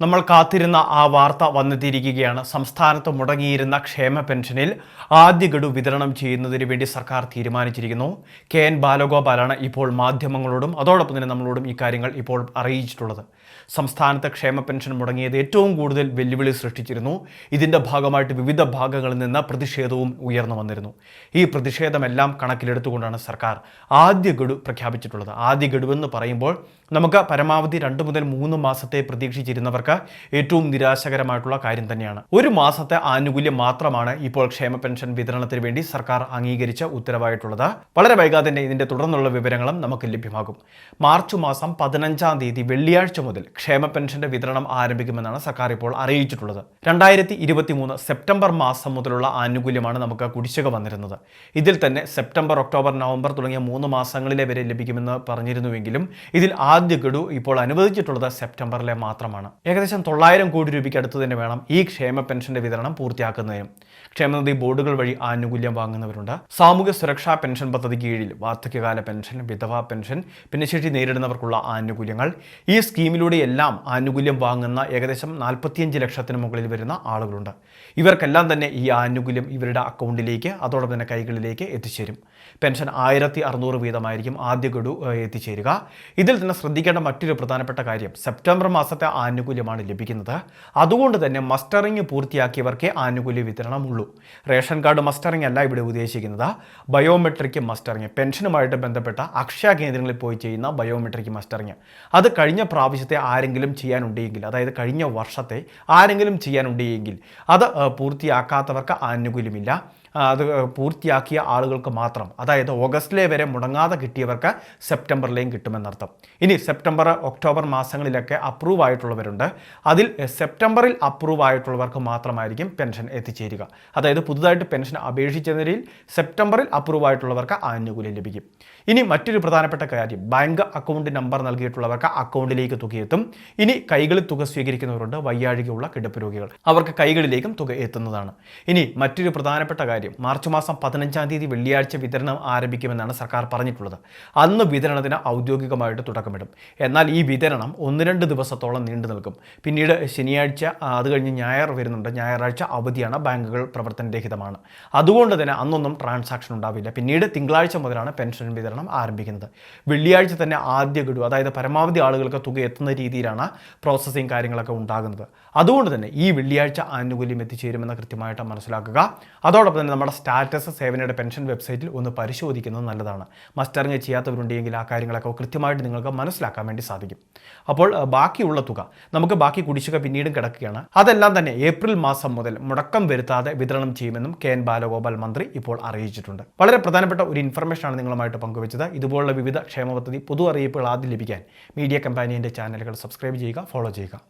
നമ്മൾ കാത്തിരുന്ന ആ വാർത്ത വന്നെത്തിയിരിക്കുകയാണ്. സംസ്ഥാനത്ത് മുടങ്ങിയിരുന്ന ക്ഷേമ പെൻഷനിൽ ആദ്യ ഗഡു വിതരണം ചെയ്യുന്നതിന് വേണ്ടി സർക്കാർ തീരുമാനിച്ചിരിക്കുന്നു. കെ എൻ ബാലഗോപാലാണ് ഇപ്പോൾ മാധ്യമങ്ങളോടും അതോടൊപ്പം തന്നെ നമ്മളോടും ഈ കാര്യങ്ങൾ ഇപ്പോൾ അറിയിച്ചിട്ടുള്ളത്. സംസ്ഥാനത്ത് ക്ഷേമ പെൻഷൻ മുടങ്ങിയത് ഏറ്റവും കൂടുതൽ വെല്ലുവിളി സൃഷ്ടിച്ചിരുന്നു. ഇതിന്റെ ഭാഗമായിട്ട് വിവിധ ഭാഗങ്ങളിൽ നിന്ന് പ്രതിഷേധവും ഉയർന്നു വന്നിരുന്നു. ഈ പ്രതിഷേധമെല്ലാം കണക്കിലെടുത്തുകൊണ്ടാണ് സർക്കാർ ആദ്യ ഗഡു പ്രഖ്യാപിച്ചിട്ടുള്ളത്. ആദ്യ ഗഡു എന്ന് പറയുമ്പോൾ നമുക്ക് പരമാവധി രണ്ട് മുതൽ മൂന്ന് മാസത്തെ പ്രതീക്ഷിച്ചിരുന്നവർക്ക് ഏറ്റവും നിരാശകരമായിട്ടുള്ള കാര്യം തന്നെയാണ്. ഒരു മാസത്തെ ആനുകൂല്യം മാത്രമാണ് ഇപ്പോൾ ക്ഷേമ പെൻഷൻ വിതരണത്തിന് വേണ്ടി സർക്കാർ അംഗീകരിച്ച ഉത്തരവായിട്ടുള്ളത്. വളരെ വൈകാതെ തന്നെ ഇതിന്റെ തുടർന്നുള്ള വിവരങ്ങളും നമുക്ക് ലഭ്യമാകും. മാർച്ച് മാസം പതിനഞ്ചാം തീയതി വെള്ളിയാഴ്ച മുതൽ ക്ഷേമ പെൻഷന്റെ വിതരണം ആരംഭിക്കുമെന്നാണ് സർക്കാർ ഇപ്പോൾ അറിയിച്ചിട്ടുള്ളത്. രണ്ടായിരത്തി ഇരുപത്തി മൂന്ന് സെപ്റ്റംബർ മാസം മുതലുള്ള ആനുകൂല്യമാണ് നമുക്ക് കുടിശ്ശിക വന്നിരുന്നത്. ഇതിൽ തന്നെ സെപ്റ്റംബർ ഒക്ടോബർ നവംബർ തുടങ്ങിയ മൂന്ന് മാസങ്ങളിലെ വരെ ലഭിക്കുമെന്ന് പറഞ്ഞിരുന്നുവെങ്കിലും ഇതിൽ ആദ്യ ഗഡു ഇപ്പോൾ അനുവദിച്ചിട്ടുള്ളത് സെപ്റ്റംബറിലെ മാത്രമാണ്. ഏകദേശം തൊള്ളായിരം കോടി രൂപയ്ക്ക് അടുത്ത് തന്നെ വേണം ഈ ക്ഷേമ പെൻഷന്റെ വിതരണം പൂർത്തിയാക്കുന്നതിനും. ക്ഷേമനിധി ബോർഡുകൾ വഴി ആനുകൂല്യം വാങ്ങുന്നവരുണ്ട്. സാമൂഹ്യ സുരക്ഷാ പെൻഷൻ പദ്ധതി കീഴിൽ വാർദ്ധക്യകാല പെൻഷൻ വിധവാ പെൻഷൻ ഭിന്നശേഷി നേരിടുന്നവർക്കുള്ള ആനുകൂല്യങ്ങൾ. ഈ സ്കീമിലൂടെ എല്ലാം ആനുകൂല്യം വാങ്ങുന്ന ഏകദേശം നാൽപ്പത്തിയഞ്ച് ലക്ഷത്തിന് മുകളിൽ വരുന്ന ആളുകളുണ്ട്. ഇവർക്കെല്ലാം തന്നെ ഈ ആനുകൂല്യം ഇവരുടെ അക്കൗണ്ടിലേക്ക് അതോടൊപ്പം തന്നെ കൈകളിലേക്ക് എത്തിച്ചേരും. പെൻഷൻ ആയിരത്തി അറുന്നൂറ് വീതമായിരിക്കും ആദ്യ ഗഡു എത്തിച്ചേരുക. ഇതിൽ തന്നെ ശ്രദ്ധിക്കേണ്ട മറ്റൊരു പ്രധാനപ്പെട്ട കാര്യം സെപ്റ്റംബർ മാസത്തെ ആനുകൂല്യമാണ് ലഭിക്കുന്നത്. അതുകൊണ്ട് തന്നെ മസ്റ്ററിംഗ് പൂർത്തിയാക്കിയവർക്കേ ആനുകൂല്യ വിതരണമുള്ളൂ. റേഷൻ കാർഡ് മസ്റ്ററിംഗ് അല്ല ഇവിടെ ഉദ്ദേശിക്കുന്നത്. ബയോമെട്രിക് മസ്റ്ററിംഗ് പെൻഷനുമായിട്ട് ബന്ധപ്പെട്ട അക്ഷയ കേന്ദ്രങ്ങളിൽ പോയി ചെയ്യുന്ന ബയോമെട്രിക് മസ്റ്ററിംഗ്. അത് കഴിഞ്ഞ പ്രാവശ്യത്തെ ആരെങ്കിലും ചെയ്യാനുണ്ടെങ്കിൽ അതായത് കഴിഞ്ഞ വർഷത്തെ ആരെങ്കിലും ചെയ്യാനുണ്ടെങ്കിൽ അത് പൂർത്തിയാക്കാത്തവർക്ക് ആനുകൂല്യമില്ല. അത് പൂർത്തിയാക്കിയ ആളുകൾക്ക് മാത്രം. അതായത് ഓഗസ്റ്റിലെ വരെ മുടങ്ങാതെ കിട്ടിയവർക്ക് സെപ്റ്റംബറിലെയും കിട്ടുമെന്നർത്ഥം. ഇനി സെപ്റ്റംബർ ഒക്ടോബർ മാസങ്ങളിലൊക്കെ അപ്രൂവ് ആയിട്ടുള്ളവരുണ്ട്. അതിൽ സെപ്റ്റംബറിൽ അപ്രൂവ് ആയിട്ടുള്ളവർക്ക് മാത്രമായിരിക്കും പെൻഷൻ എത്തിച്ചേരുക. അതായത് പുതുതായിട്ട് പെൻഷൻ അപേക്ഷിച്ച നിലയിൽ സെപ്റ്റംബറിൽ അപ്രൂവ് ആയിട്ടുള്ളവർക്ക് ആനുകൂല്യം ലഭിക്കും. ഇനി മറ്റൊരു പ്രധാനപ്പെട്ട കാര്യം. ബാങ്ക് അക്കൗണ്ട് നമ്പർ നൽകിയിട്ടുള്ളവർക്ക് അക്കൗണ്ടിലേക്ക് തുകയെത്തും. ഇനി കൈകളിൽ തുക സ്വീകരിക്കുന്നവരുണ്ട്. വയ്യാഴികയുള്ള കിടപ്പ് രോഗികൾ. അവർക്ക് കൈകളിലേക്കും തുക എത്തുന്നതാണ്. ഇനി മറ്റൊരു പ്രധാനപ്പെട്ട കാര്യം. മാർച്ച് മാസം പതിനഞ്ചാം തീയതി വെള്ളിയാഴ്ച വിതരണം ആരംഭിക്കുമെന്നാണ് സർക്കാർ പറഞ്ഞിട്ടുള്ളത്. അന്ന് വിതരണത്തിന് ഔദ്യോഗികമായിട്ട് തുടക്കമിടും. എന്നാൽ ഈ വിതരണം ഒന്ന് രണ്ട് ദിവസത്തോളം നീണ്ടു നിൽക്കും. പിന്നീട് ശനിയാഴ്ച അത് കഴിഞ്ഞ് ഞായർ വരുന്നുണ്ട്. ഞായറാഴ്ച അവധിയാണ് ബാങ്കുകൾ പ്രവർത്തനരഹിതമാണ്. അതുകൊണ്ട് തന്നെ അന്നൊന്നും ട്രാൻസാക്ഷൻ ഉണ്ടാവില്ല. പിന്നീട് തിങ്കളാഴ്ച മുതലാണ് പെൻഷൻ വിതരണം ആരംഭിക്കുന്നത്. വെള്ളിയാഴ്ച തന്നെ ആദ്യ ഗഡു അതായത് പരമാവധി ആളുകൾക്ക് തുക എത്തുന്ന രീതിയിലാണ് പ്രോസസ്സിങ് കാര്യങ്ങളൊക്കെ ഉണ്ടാകുന്നത്. അതുകൊണ്ട് തന്നെ ഈ വെള്ളിയാഴ്ച ആനുകൂല്യം എത്തിച്ചേരുമെന്ന് കൃത്യമായിട്ട് മനസ്സിലാക്കുക. അതോടൊപ്പം തന്നെ നമ്മുടെ സ്റ്റാറ്റസ് സേവനയുടെ പെൻഷൻ വെബ്സൈറ്റിൽ ഒന്ന് പരിശോധിക്കുന്നത് നല്ലതാണ്. മസ്റ്ററിങ് ചെയ്യാത്തവരുണ്ടെങ്കിൽ ആ കാര്യങ്ങളൊക്കെ കൃത്യമായിട്ട് നിങ്ങൾക്ക് മനസ്സിലാക്കാൻ വേണ്ടി സാധിക്കും. അപ്പോൾ ബാക്കിയുള്ള തുക. നമുക്ക് ബാക്കി കുടിശ്ശിക പിന്നീടും കിടക്കുകയാണ്. അതെല്ലാം തന്നെ ഏപ്രിൽ മാസം മുതൽ മുടക്കം വരുത്താതെ വിതരണം ചെയ്യുമെന്നും കെ എൻ ബാലഗോപാൽ മന്ത്രി ഇപ്പോൾ അറിയിച്ചിട്ടുണ്ട്. വളരെ പ്രധാനപ്പെട്ട ഒരു ഇൻഫർമേഷനാണ് നിങ്ങളുമായിട്ട് പങ്കുവച്ചത്. ഇതുപോലുള്ള വിവിധ ക്ഷേമ പദ്ധതി പൊതു അറിയിപ്പുകൾ ആദ്യം ലഭിക്കാൻ മീഡിയ കമ്പാനിയന്റെ ചാനലുകൾ സബ്സ്ക്രൈബ് ചെയ്യുക ഫോളോ ചെയ്യുക.